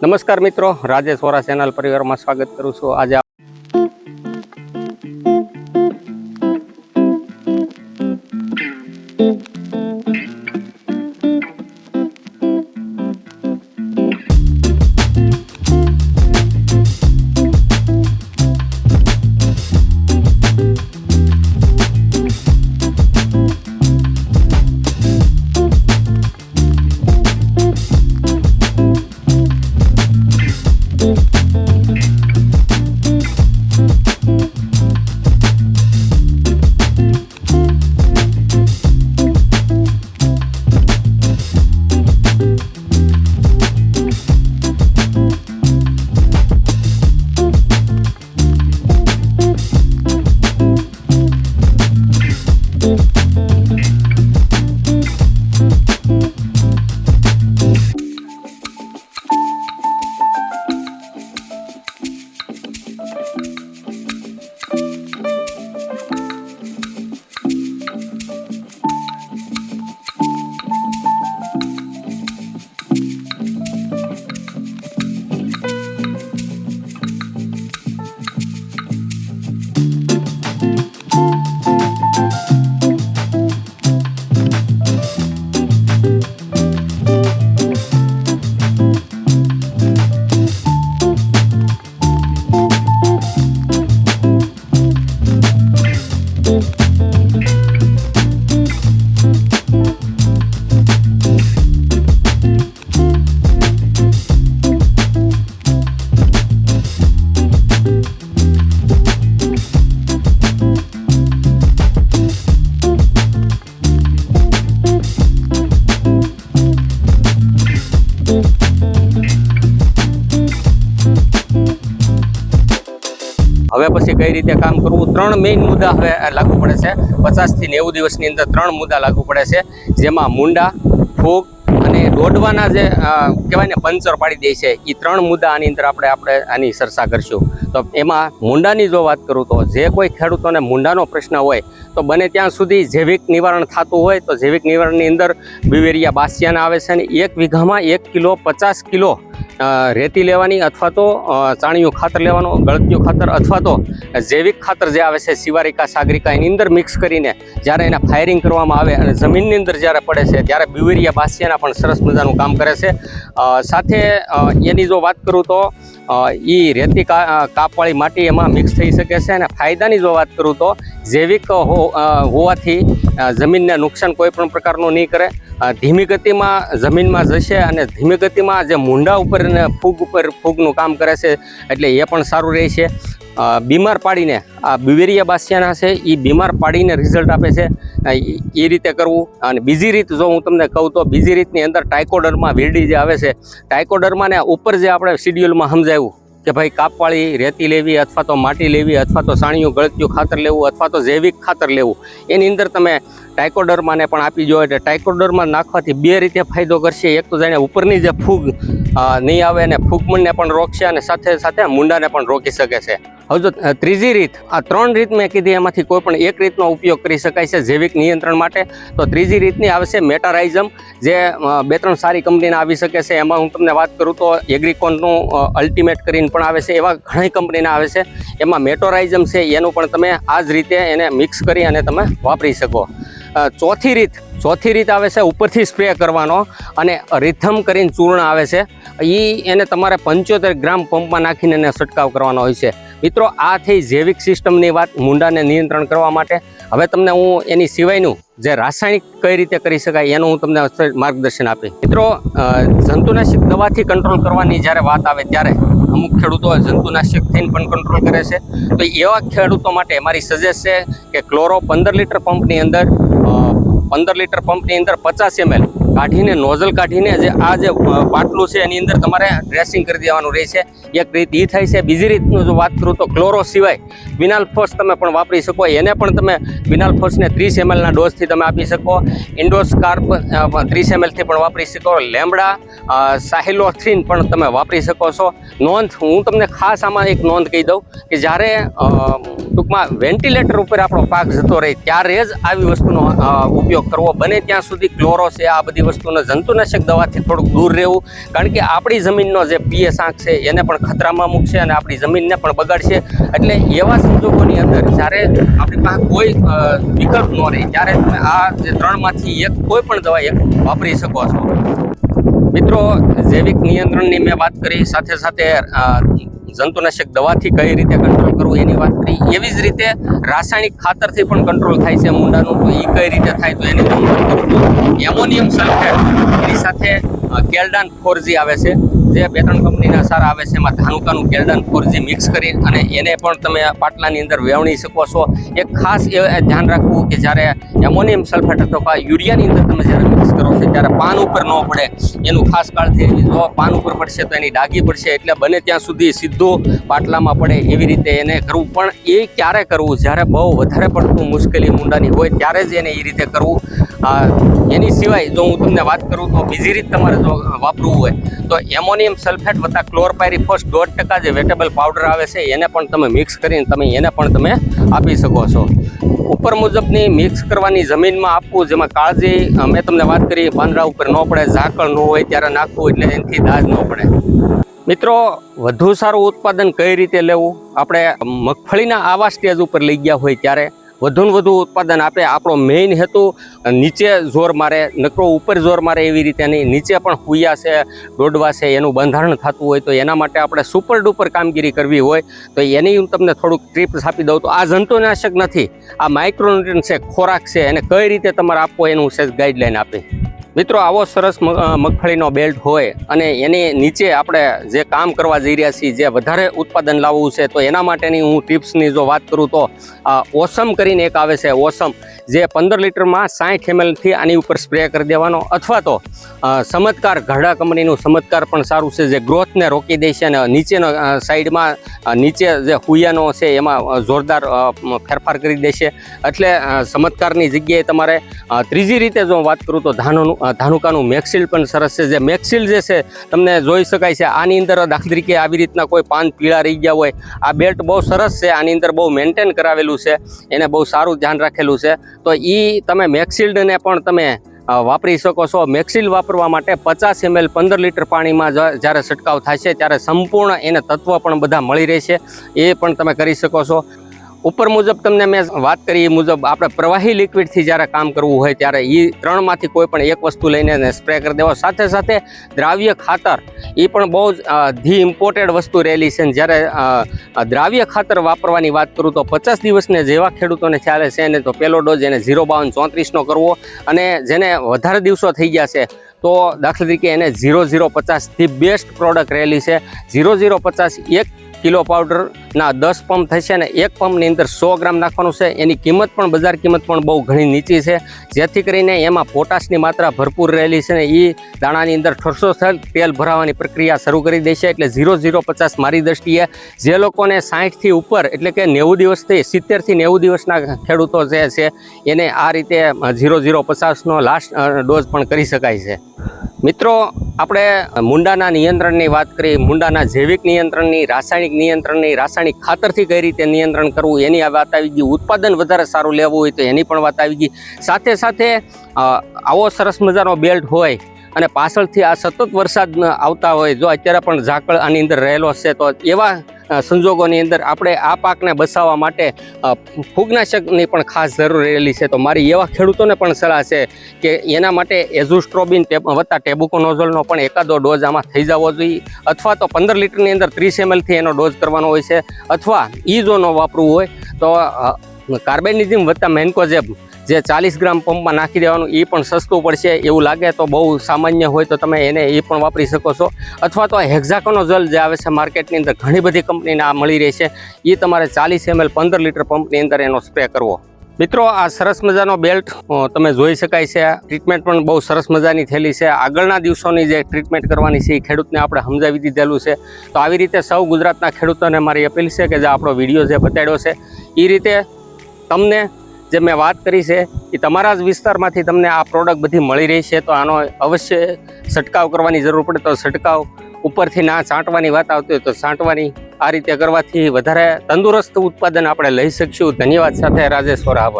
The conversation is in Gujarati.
નમસ્કાર મિત્રો રાજેશ વોરા ચેનલ પરિવારમાં સ્વાગત કરું છું. આજે પછી કઈ રીતે કામ કરવું? ત્રણ મેઇન મુદ્દા હવે લાગુ પડે છે. પચાસથી નેવું દિવસની અંદર ત્રણ મુદ્દા લાગુ પડે છે, જેમાં મુંડા, ફૂગ અને દોડવાના જે કહેવાય ને પંચર પાડી દે છે એ ત્રણ મુદ્દા આની અંદર આપણે આપણે આની ચર્ચા કરશું. તો એમાં મુંડાની જો વાત કરું તો જે કોઈ ખેડૂતોને મુંડાનો પ્રશ્ન હોય, તો બને ત્યાં સુધી જૈવિક નિવારણ થતું હોય, તો જૈવિક નિવારણની અંદર બિવેરિયા બાસિયાના આવે છે અને એક વીઘામાં એક કિલો પચાસ કિલો રેતી લેવાની અથવા તો ચાણિયું ખાતર લેવાનું ગળતિયું ખાતર અથવા તો જૈવિક ખાતર જે આવે છે શિવારિકા સાગરિકા, એની અંદર મિક્સ કરીને જ્યારે એને ફાયરિંગ કરવામાં આવે અને જમીનની અંદર જ્યારે પડે છે, ત્યારે બિવેરિયા બાસિયાના પણ સરસ મજાનું કામ કરે છે. સાથે એની જો વાત કરું તો એ રેતી કાપવાળી માટી એમાં મિક્સ થઈ શકે છે અને ફાયદાની જો વાત કરું તો, જૈવિક હો હોવાથી જમીનને નુકસાન કોઈ પણ પ્રકારનું નહીં કરે. ધીમી ગતિમાં જમીનમાં જશે અને ધીમી ગતિમાં જે મૂંડા ઉપર અને ફૂગ ઉપર ફૂગનું કામ કરે છે એટલે એ પણ સારું રહે છે. બીમાર પાડીને આ બિવેરિયા બાસિયાના છે એ બીમાર પાડીને રિઝલ્ટ આપે છે. એ રીતે કરવું. અને બીજી રીત જો હું તમને કહું તો બીજી રીતની અંદર ટાઇકોડરમાં વીરડી જે આવે છે ટાઇકોડરમાં ને ઉપર જે આપણે શિડ્યુલમાં સમજાવ્યું કે ભાઈ કાપવાળી રેતી લેવી અથવા તો માટી લેવી અથવા તો સાણિયું ગળત્યું ખાતર લેવું અથવા તો જૈવિક ખાતર લેવું, એની અંદર તમે ટાઇકોડરમાને પણ આપી જો એટલે ટાઇકોડરમાં નાખવાથી બે રીતે ફાયદો કરશે. એક તો જાણે ઉપરની જે ફૂગ નહીં આવે અને ફૂગમણને પણ રોકશે અને સાથે સાથે મુંડાને પણ રોકી શકે છે. હવે જો ત્રીજી રીત, આ ત્રણ રીત મેં કીધી, એમાંથી કોઈ પણ એક રીતનો ઉપયોગ કરી શકાય છે જૈવિક નિયંત્રણ માટે. તો ત્રીજી રીતની આવે છે મેટારાઇઝમ, જે બે ત્રણ સારી કંપનીના આવી શકે છે. એમાં હું તમને વાત કરું તો એગ્રીકોનનું અલ્ટિમેટ કરીને પણ આવે છે, એવા ઘણી કંપનીના આવે છે. એમાં મેટોરાઇઝમ છે, એનું પણ તમે આ જ રીતે એને મિક્સ કરી અને તમે વાપરી શકો. ચોથી રીત ચોથી રીત આવે છે ઉપરથી સ્પ્રે કરવાનો અને રિથમ કરીને ચૂર્ણ આવે છે. એ એને તમારે પંચોતેર ગ્રામ પંપમાં નાખીને એને છંટકાવ કરવાનો હોય છે. મિત્રો, આ થઈ જૈવિક સિસ્ટમની વાત, મૂંડાને નિયંત્રણ કરવા માટે. હવે તમને હું એની સિવાયનું જે રાસાયણિક કઈ રીતે કરી શકાય એનું હું તમને માર્ગદર્શન આપીશ. મિત્રો જંતુનાશક દવાથી કંટ્રોલ કરવાની જ્યારે વાત આવે ત્યારે અમુક ખેડૂતો થઈને પણ કંટ્રોલ કરે છે. તો એવા ખેડૂતો માટે મારી સજેસ્ટ છે કે ક્લોરો પંદર લીટર પંપની અંદર પંદર લીટર પંપની અંદર પચાસ એમએલ કાઢીને, નોઝલ કાઢીને જે આ જે બાટલું છે એની અંદર તમારે ડ્રેસિંગ કરી દેવાનું રહે છે. એક રીત એ થાય છે, બીજી રીતનું જો વાત કરું તો ક્લોરો સિવાય બિનાલ ફોર્સ તમે પણ વાપરી શકો. એને પણ તમે બિનાલ ફોર્સને ત્રીસ એમએલના ડોઝથી તમે આપી શકો. ઇન્ડોસ્કાર્પ ત્રીસ એમએલથી પણ વાપરી શકો. લેમડા સાહિલોથ્રીન પણ તમે વાપરી શકો છો. નોંધ, હું તમને ખાસ આમાં એક નોંધ કહી દઉં કે જ્યારે ટૂંકમાં વેન્ટિલેટર ઉપર આપણો પાક જતો રહે, ત્યારે જ આવી વસ્તુનો ઉપયોગ કરવો. બને ત્યાં સુધી ક્લોરો છે, આ બધી બધી વસ્તુને જંતુનાશક દવાથી થોડુંક દૂર રહેવું. કારણ કે આપણી જમીનનો જે પીએસ આંક છે, એને પણ ખતરામાં મૂકશે અને આપણી જમીનને પણ બગાડશે. એટલે એવા સંજોગોની અંદર જ્યારે આપણી પાસે કોઈ વિકલ્પ ન રહે, ત્યારે તમે આ જે ત્રણમાંથી એક કોઈ પણ દવા એક વાપરી શકો છો. મિત્રો, જૈવિક નિયંત્રણની મેં વાત કરી, સાથે સાથે જંતુનાશક દવાથી કઈ રીતે કંટ્રોલ કરવું એની વાત કરી. એવી જ રીતે રાસાયણિક ખાતરથી પણ કંટ્રોલ થાય છે મુંડાનું. તો એ કઈ રીતે થાય તો એની પણ એમોનિયમ સલ્ફેટ એની સાથે કેલ્ડાન ફોરજી આવે છે. જે બે ત્રણ કંપનીના સારા આવે છે, એમાં ધાનુકાનું ગેલ્ડન ફોરજી મિક્સ કરી અને એને પણ તમે પાટલાની અંદર વેવણી શકો છો. એક ખાસ એ ધ્યાન રાખવું કે જ્યારે એમોનિયમ સલ્ફેટ અથવા યુરિયાની અંદર તમે જ્યારે મિક્સ કરો છો, ત્યારે પાન ઉપર ન પડે. એનું ખાસ કાળજી જો પાન ઉપર પડશે તો એની ડાઘી પડશે, એટલે બને ત્યાં સુધી સીધો પાટલામાં પડે એવી રીતે એને કરવું. પણ એ ક્યારે કરવું? જ્યારે બહુ વધારે પડતું મુશ્કેલી મુંડાની હોય, ત્યારે જ એને એ રીતે કરવું. એની સિવાય જો હું તમને વાત કરું તો બીજી રીત તમારે જો વાપરવું હોય, તો એમોનિયમ સલ્ફેટ વત્તા ક્લોરપાયરીફોસ દોઢ ટકા જે વેટેબલ પાવડર આવે છે, એને પણ તમે મિક્સ કરીને તમે એને પણ તમે આપી શકો છો. ઉપર મુજબની મિક્સ કરવાની જમીનમાં આપવું, જેમાં કાળજી મેં તમને વાત કરી પાંદડા ઉપર ન પડે, ઝાકળ ન હોય ત્યારે નાખવું એટલે એનાથી દાજ ન પડે. મિત્રો, વધુ સારું ઉત્પાદન કઈ રીતે લેવું? આપણે મગફળીના આવા સ્ટેજ ઉપર લઈ ગયા હોય ત્યારે વધુ ને વધુ ઉત્પાદન આપે. આપણો મેઇન હેતુ નીચે જોર મારે, નકરો ઉપર જોર મારે એવી રીતે નહીં. નીચે પણ હુયા છે, દોડવા છે, એનું બંધારણ થતું હોય તો એના માટે આપણે સુપર ડુપર કામગીરી કરવી હોય તો એની હું તમને થોડુંક ટ્રીપ્સ આપી દઉં તો આ જંતુનાશક નથી, આ માઇક્રોન્યુટ્રન છે, ખોરાક છે, એને કઈ રીતે તમારે આપવો એનું સેજ ગાઈડલાઈન આપી. મિત્રો, આવો સરસ મગફળીનો બેલ્ટ હોય અને એની નીચે આપણે જે કામ કરવા જઈ રહ્યા છીએ, જે વધારે ઉત્પાદન લાવવું છે, તો એના માટેની હું ટિપ્સની જો વાત કરું તો ઓસમ કરીને એક આવે છે, ઓસમ, જે પંદર લીટરમાં સાઠ એમએલથી આની ઉપર સ્પ્રે કરી દેવાનો અથવા તો ચમત્કાર, ઘરડા કંપનીનું ચમત્કાર પણ સારું છે, જે ગ્રોથને રોકી દે છે અને નીચેનો સાઈડમાં નીચે જે હુયાનો છે, એમાં જોરદાર ફેરફાર કરી દેશે એટલે ચમત્કારની જગ્યાએ તમારે ત્રીજી રીતે જો વાત કરું તો ધાનુનું ધાનુકાનું મેક્સિલ પણ સરસ છે. જે મેક્સિલ જે છે, તમને જોઈ શકાય છે. આની અંદર દાખલા તરીકે આવી રીતના કોઈ પાન પીળા રહી ગયા હોય, આ બેલ્ટ બહુ સરસ છે. આની અંદર બહુ મેન્ટેન કરાવેલું છે. એને બહુ સારું ધ્યાન રાખેલું છે. તો એ તમે મેક્સિલ્ડને પણ તમે વાપરી શકો છો. મેક્સિલ વાપરવા માટે પચાસ એમએલ પંદર લીટર પાણીમાં જ્યારે છંટકાવ થાય છે, ત્યારે સંપૂર્ણ એને તત્વ પણ બધા મળી રહેશે. એ પણ તમે કરી શકો છો. ઉપર મુજબ તમને મેં વાત કરી, એ મુજબ આપણે પ્રવાહી લિક્વિડથી જ્યારે કામ કરવું હોય ત્યારે એ ત્રણમાંથી કોઈ પણ એક વસ્તુ લઈને સ્પ્રે કરી દેવો. સાથે સાથે દ્રાવ્ય ખાતર એ પણ બહુ જ ધી ઇમ્પોર્ટેડ વસ્તુ રહેલી છે. જ્યારે દ્રાવ્ય ખાતર વાપરવાની વાત કરું તો પચાસ દિવસને જેવા ખેડૂતોને ખ્યાલ છે એને તો પહેલો ડોઝ એને ઝીરો બાવન ચોત્રીસનો કરવો. અને જેને વધારે દિવસો થઈ ગયા છે, તો દાખલા તરીકે એને ઝીરો ઝીરો પચાસથી બેસ્ટ પ્રોડક્ટ રહેલી છે. ઝીરો ઝીરો પચાસ એક કિલો પાવડરના દસ પંપ થશે ને એક પંપની અંદર સો ગ્રામ નાખવાનું છે. એની કિંમત પણ, બજાર કિંમત પણ બહુ ઘણી નીચી છે. જેથી કરીને એમાં પોટાશની માત્રા ભરપૂર રહેલી છે ને એ દાણાની અંદર ઠરસો તેલ ભરાવાની પ્રક્રિયા શરૂ કરી દેશે એટલે ઝીરો ઝીરો પચાસ મારી દ્રષ્ટિએ જે લોકોને સાહીઠથી ઉપર એટલે કે નેવું દિવસથી સિત્તેરથી નેવું દિવસના ખેડૂતો જે છે, એને આ રીતે ઝીરો ઝીરો પચાસનો લાસ્ટ ડોઝ પણ કરી શકાય છે. મિત્રો, આપણે મુંડાના નિયંત્રણની વાત કરી, મુંડાના જૈવિક નિયંત્રણની, રાસાયણિક નિયંત્રણની, રાસાયણિક ખાતરથી કઈ રીતે નિયંત્રણ કરવું, એની આ વાત આવી ગઈ. ઉત્પાદન વધારે સારું લેવું હોય તો એની પણ વાત આવી ગઈ. સાથે સાથે આવો સરસ મજાનો બેલ્ટ હોય અને પાછળથી આ સતત વરસાદ આવતા હોય, જો અત્યારે પણ ઝાકળ આની અંદર રહેલો છે, તો એવા સંજોગોની અંદર આપણે આ પાકને બચાવવા માટે ફૂગનાશકની પણ ખાસ જરૂર રહેલી છે. તો મારી એવા ખેડૂતોને પણ સલાહ છે કે એના માટે એઝુસ્ટ્રોબિન વત્તા ટેબુકોનોઝોલનો પણ એકાદો ડોઝ આમાં થઈ જવો જોઈએ. અથવા તો પંદર લીટરની અંદર ત્રીસ એમએલથી એનો ડોઝ કરવાનો હોય છે. અથવા ઈ જો ન વાપરવું હોય. તો કાર્બેનિઝમ વત્તા મેન્કોઝેબ જે ચાલીસ ગ્રામ પંપમાં નાખી દેવાનું એ પણ સસ્તું પડશે. એવું લાગે તો બહુ સામાન્ય હોય તો તમે એને એ પણ વાપરી શકો છો. અથવા તો હેક્ઝાકોનો જલ જે આવે છે માર્કેટની અંદર, ઘણી બધી કંપનીને આ મળી રહી છે. એ તમારે ચાલીસ એમએલ પંદર લીટર પંપની અંદર એનો સ્પ્રે કરવો. મિત્રો, આ સરસ મજાનો બેલ્ટ તમે જોઈ શકાય છે. ટ્રીટમેન્ટ પણ બહુ સરસ મજાની થયેલી છે. આગળના દિવસોની જે ટ્રીટમેન્ટ કરવાની છે એ ખેડૂતને આપણે સમજાવી દીધેલું છે. તો આવી રીતે સૌ ગુજરાતના ખેડૂતોને મારી અપીલ છે કે જે આપણો વીડિયો જે બતાડ્યો છે એ રીતે તમને જે મેં વાત કરી છે, એ તમારા જ વિસ્તારમાંથી તમને આ પ્રોડક્ટ બધી મળી રહી છે, તો આનો અવશ્ય છંટકાવ કરવાની જરૂર પડે. તો છંટકાવ ઉપરથી ના છાંટવાની વાત આવતી હોય તો છાંટવાની આ રીતે કરવાથી વધારે તંદુરસ્ત ઉત્પાદન આપણે લઈ શકીશું. ધન્યવાદ સાથે રાજેશ્વર આભાર.